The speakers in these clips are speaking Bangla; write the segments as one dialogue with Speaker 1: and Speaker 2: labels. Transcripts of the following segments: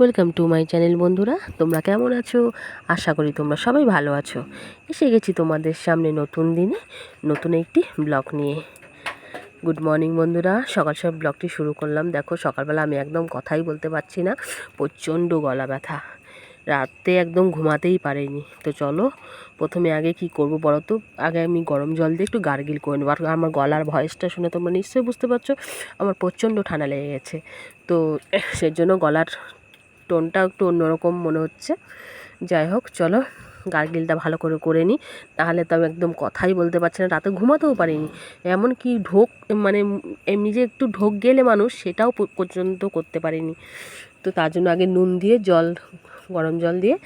Speaker 1: ওয়েলকাম টু মাই চ্যানেল বন্ধুরা। তোমরা কেমন আছো? আশা করি তোমরা সবাই ভালো আছো। এসে গেছি তোমাদের সামনে নতুন দিনে, নতুন একটি ব্লগ নিয়ে। গুড মর্নিং বন্ধুরা। সকাল সকাল ব্লগটি শুরু করলাম। দেখো, সকালবেলা আমি একদম কথাই বলতে পারছি না। প্রচণ্ড গলা ব্যথা। রাতে একদম ঘুমাতেই পারেনি। তো চলো, প্রথমে আগে কি করব বলো তো? আগে আমি গরম জল দিয়ে একটু গার্গিল করে নেব। আর আমার গলার ভয়েসটা শুনে তোমরা নিশ্চয়ই বুঝতে পারছ। আমার প্রচণ্ড ঠান্ডা লেগে গেছে। তো সেজন্য গলার টোনটা একটু অন্যরকম মনে হচ্ছে। যাই হোক, চলো গার্গিলটা ভালো করে করে নিই তাহলে তো আমি একদম কথাই বলতে পারছি না, রাতে ঘুমাতেও পারিনি। এমন কি ঢোক মানে এমনি যে একটু ঢোক গেলে মানুষ সেটাও পর্যন্ত করতে পারিনি। তো তার জন্য আগে নুন দিয়ে জল, গরম জল দিয়ে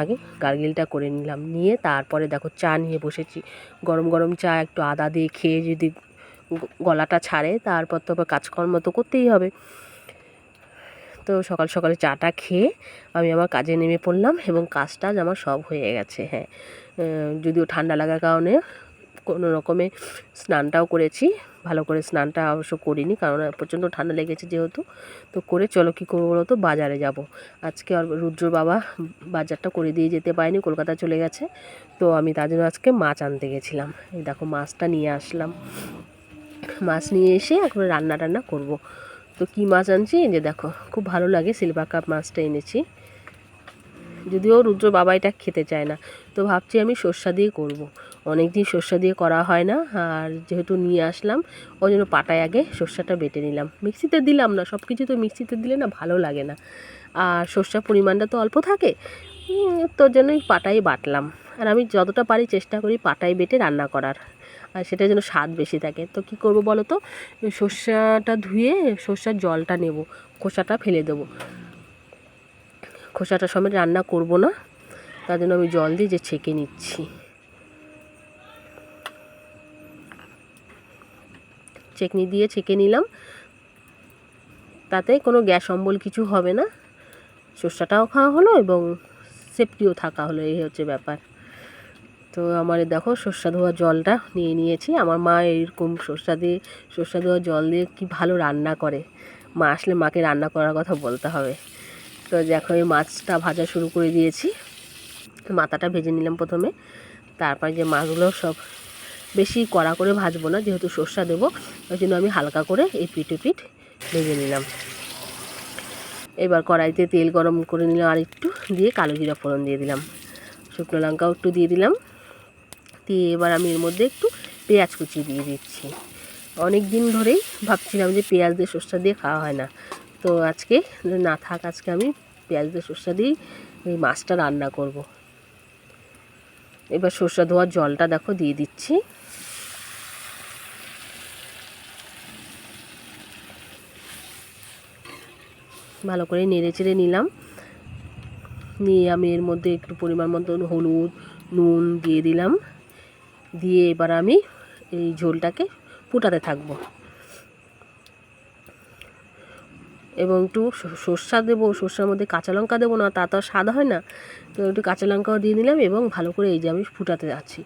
Speaker 1: আগে গার্গিলটা করে নিলাম। নিয়ে তারপরে দেখো চা নিয়ে বসেছি। গরম গরম চা, একটু আদা দিয়ে খেয়ে যদি গলাটা ছাড়ে, তারপর তো আবার কাজকর্ম তো করতেই হবে। তো সকাল সকালে চাটা খেয়ে আমি আমার কাজে নেমে পড়লাম এবং কাজ টাজ আমার সব হয়ে গেছে হ্যাঁ। যদিও ঠান্ডা লাগার কারণে কোনো রকমে স্নানটাও করেছি, ভালো করে স্নানটা অবশ্য করিনি কারণ প্রচণ্ড ঠান্ডা লেগেছে যেহেতু। তো করে চলো কী করব বলো তো, বাজারে যাব। আজকে আর রুদ্র বাবা বাজারটা করে দিয়ে যেতে পারেনি, কলকাতা চলে গেছে। তো আমি তার জন্য আজকে মাছ আনতে গেছিলাম। এই দেখো মাছটা নিয়ে আসলাম। মাছ নিয়ে এসে এখন রান্না টান্না করব। তো কি মাছ আনছি? যে দেখো, খুব ভালো লাগে সিলভার কাপ মাছটা এনেছি। যদিও রুদ্র বাবা এটা খেতে চায় না। তো ভাবছি আমি সর্ষা দিয়ে করব। অনেক দিন সর্ষা দিয়ে করা হয় না, আর যেহেতু নিয়ে আসলাম, ওই জন্য পাটায় আগে সর্ষাটা বেটে নিলাম। মিক্সিতে দিলাম না সব কিছু তো মিক্সিতে দিলে না ভালো লাগে না। আর সর্ষার পরিমাণটা তো অল্প থাকে তোর জন্যই পাটাই বাটলাম। আর আমি যতটা পারি চেষ্টা করি পাটায় বেটে রান্না করার। আর সেটা যেন স্বাদ বেশি থাকে। তো কী করব বলো তো? সর্ষাটা ধুয়ে সর্ষার জলটা নেব। খোসাটা ফেলে দেবো। খোসাটা সমেত রান্না করব না। তার জন্য আমি জল দিয়ে যে ছেঁকে নিচ্ছি। চেকনি দিয়ে ছেঁকে নিলাম। তাতে কোনো গ্যাস অম্বল কিছু হবে না। সর্ষাটাও খাওয়া হলো এবং সেফটিও থাকা হলো, এই হচ্ছে ব্যাপার। তো আমার দেখো সর্ষা ধোয়া জলটা নিয়ে নিয়েছি। আমার মা এরকম সর্ষা দিয়ে, সর্ষা ধোয়া জল দিয়ে কি ভালো রান্না করে। মা আসলে মাকে রান্না করার কথা বলতে হবে। তো দেখো এই মাছটা ভাজা শুরু করে দিয়েছি। মাথাটা ভেজে নিলাম প্রথমে। তারপর যে মাছগুলো সব বেশি কড়া করে ভাজবো না, যেহেতু সর্ষা দেবো, ওই জন্য আমি হালকা করে এই পিঠ পিঠ ভেজে নিলাম। এবার কড়াইতে তেল গরম করে নিলাম আর একটু দিয়ে কালো জিরা ফোড়ন দিয়ে দিলাম। শুকনো লঙ্কাও একটু দিয়ে দিলাম। দিয়ে এবার আমি এর মধ্যে একটু পেঁয়াজ কুচি দিয়ে দিচ্ছি। অনেক দিন ধরেই ভাবছিলাম যে পেঁয়াজ দিয়ে সর্ষা দিয়ে খাওয়া হয় না। তো আজকে না থাক, আজকে আমি পেঁয়াজ দিয়ে সর্ষা দিয়েই এই মাছটা রান্না করব। এবার সর্ষা ধোয়ার জলটা দেখো দিয়ে দিচ্ছি। ভালো করে নেড়ে চেড়ে নিলাম। নিয়ে আমি এর মধ্যে একটু পরিমাণ মতন হলুদ, নুন দিয়ে দিলাম। দিয়ে এবার আমি এই ঝোলটাকে ফুটাতে থাকব। এবং একটু সর্ষা দেবো, সর্ষার মধ্যে কাঁচা লঙ্কা দেবো না, তা তো স্বাদ হয় না। তো একটু কাঁচা লঙ্কাও দিয়ে দিলাম এবং ভালো করে এই যে আমি ফুটাতে যাচ্ছি।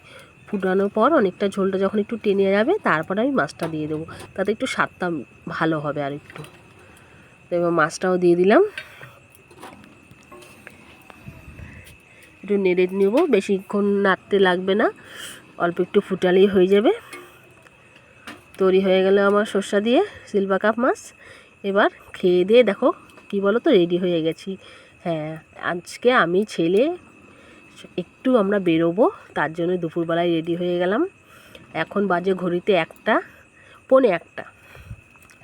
Speaker 1: ফুটানোর পর অনেকটা ঝোলটা যখন একটু টেনে যাবে, তারপর আমি মাছটা দিয়ে দেবো। তাতে একটু স্বাদটা ভালো হবে আর একটু তো এবার মাছটাও দিয়ে দিলাম। একটু নেড়ে নেব, বেশিক্ষণ নাড়তে লাগবে না, অল্প একটু ফুটালেই হয়ে যাবে। তৈরি হয়ে গেল আমার সর্ষা দিয়ে সিলভার কাপ মাছ। এবার খেয়ে দিয়ে দেখো কি বলো তো রেডি হয়ে গেছি। হ্যাঁ আজকে আমি ছেলে, একটু আমরা বেরোবো, তার জন্য দুপুরবেলায় রেডি হয়ে গেলাম। এখন বাজে ঘড়িতে একটা, পৌনে একটা।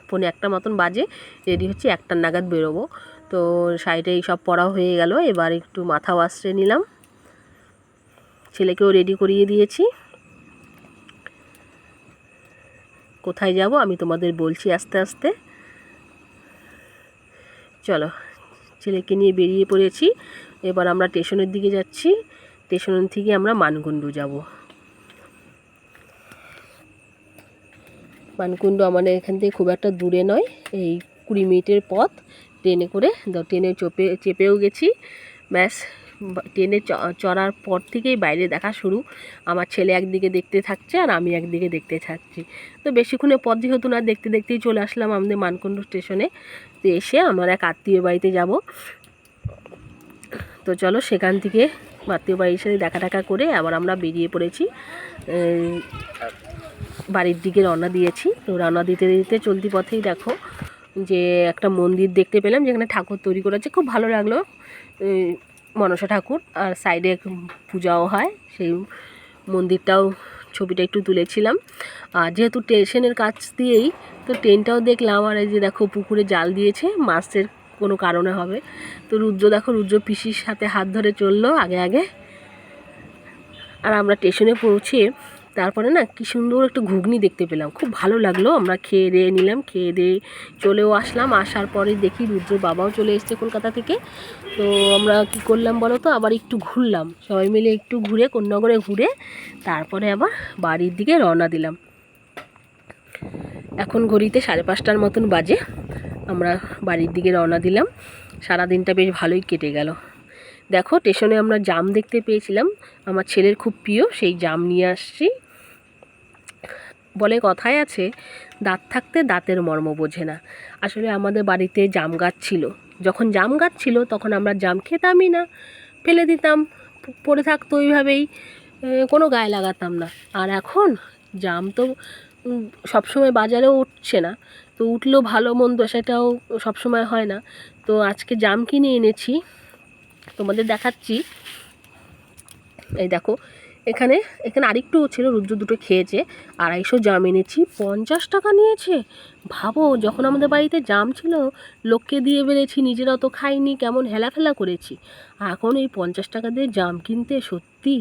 Speaker 1: পৌনে একটা মতন বাজে রেডি হচ্ছে, একটার নাগাদ বেরোবো। তো সাইডে সব পড়া হয়ে গেল, এবার একটু মাথা ওয়াশরে নিলাম। ছেলেকেও রেডি করিয়ে দিয়েছি। কোথায় যাব আমি তোমাদের বলছি আস্তে আস্তে। চলো, ছেলেকে নিয়ে বেরিয়ে পড়েছি। এবার আমরা স্টেশনের দিকে যাচ্ছি। স্টেশন থেকে আমরা মানকুণ্ডু যাব। মানকুণ্ডু আমাদের এখান থেকে খুব একটা দূরে নয়। এই কুড়ি মিনিটের পথ। ট্রেনে করে ট্রেনে চপে, চেপেও গেছি। ব্যাস ট্রেনে চড়ার পর থেকেই বাইরে দেখা শুরু। আমার ছেলে একদিকে দেখতে থাকছে আর আমি একদিকে দেখতে থাকছি। তো বেশিক্ষণের পথ যেহেতু না, দেখতে দেখতেই চলে আসলাম আমাদের মানকুণ্ড স্টেশনে। তো এসে আমার এক আত্মীয় বাড়িতে যাব। তো চলো সেখান থেকে আত্মীয় বাড়ির সাথে দেখা টাকা করে আবার আমরা বেরিয়ে পড়েছি। বাড়ির দিকে রওনা দিয়েছি। তো রওনা দিতে দিতে চলতি পথেই দেখো যে একটা মন্দির দেখতে পেলাম, যেখানে ঠাকুর তৈরি করেছে। খুব ভালো লাগল মনসা ঠাকুর। আর সাইডে পূজাও হয়, সেই মন্দিরটাও ছবিটা একটু তুলেছিলাম। আর যেহেতু স্টেশনের কাছ দিয়েই, তো ট্রেনটাও দেখলাম, আর এই যে দেখো পুকুরে জাল দিয়েছে, মাছের কোনো কারণে হবে। তো রুদ্র দেখো, রুদ্র পিসির সাথে হাত ধরে চলল আগে আগে। আর আমরা স্টেশনে পৌঁছে তারপরে না কি সুন্দর একটু ঘুগনি দেখতে পেলাম। খুব ভালো লাগল। আমরা খেয়ে দিয়ে নিলাম, খেয়ে দিয়ে চলেও আসলাম। আসার পরে দেখি রুদ্র বাবাও চলে এসছে কলকাতা থেকে। তো আমরা কি করলাম বলো তো? আবার একটু ঘুরলাম। সবাই মিলে একটু ঘুরে, কোন্নগরে ঘুরে তারপরে আবার বাড়ির দিকে রওনা দিলাম। এখন ঘড়িতে সাড়ে পাঁচটার মতন বাজে। আমরা বাড়ির দিকে রওনা দিলাম। সারা দিনটা বেশ ভালোই কেটে গেল। দেখো, স্টেশনে আমরা জাম দেখতে পেয়েছিলাম। আমার ছেলের খুব প্রিয়, সেই জাম নিয়ে আসছি। বলে কথায় আছে, দাঁত থাকতে দাঁতের মর্ম বোঝে না। আসলে আমাদের বাড়িতে জাম গাছ ছিল। যখন জাম গাছ ছিল, তখন আমরা জাম খেতামই না। ফেলে দিতাম পড়ে থাকতো ওইভাবেই কোনো গায়ে লাগাতাম না। আর এখন জাম তো সবসময় বাজারেও উঠছে না। তো উঠলেও ভালো মন্দ সেটাও সবসময় হয় না। তো আজকে জাম কিনে এনেছি। তোমাদের দেখাচ্ছি। এই দেখো এখানে এখানে আরেকটু ছিল রুদ্র দুটো খেয়েছে, আড়াইশো জাম এনেছি, পঞ্চাশ টাকা নিয়েছে। ভাবো, যখন আমাদের বাড়িতে জাম ছিল, লোককে দিয়ে বেড়েছি, নিজেরা তো খাইনি, কেমন হেলাফেলা করেছি। এখন এই পঞ্চাশ টাকা দিয়ে জাম কিনতে সত্যি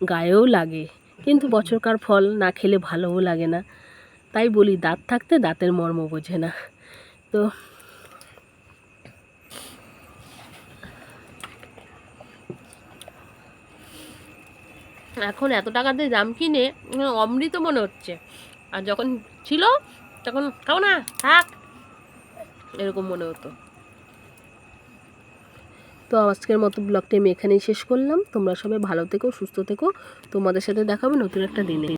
Speaker 1: গায়েও লাগে, কিন্তু বছরকার ফল না খেলে ভালোও লাগে না। তাই বলি, দাঁত থাকতে দাঁতের মর্ম বোঝে না। তো এখন এত টাকা দিয়ে দাম কিনে অমৃত মনে হচ্ছে। আর যখন ছিল, তখন খাও না, থাক। এরকম মনে হতো। তো আজকের মতো ব্লগটা আমি এখানেই শেষ করলাম। তোমরা সবাই ভালো থেকো, সুস্থ থেকো। তোমাদের সাথে দেখাবে নতুন একটা দিনে।